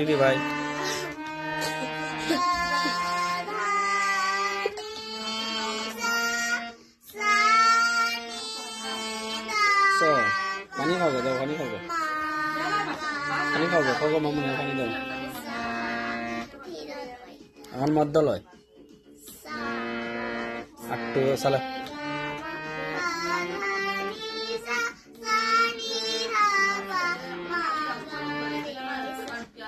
দিদি ভাই। পানি খাব, দাও, পানি খাব। পানি খাব খাব মামুনি পানি দাও। আমার মদ্য লয় একটু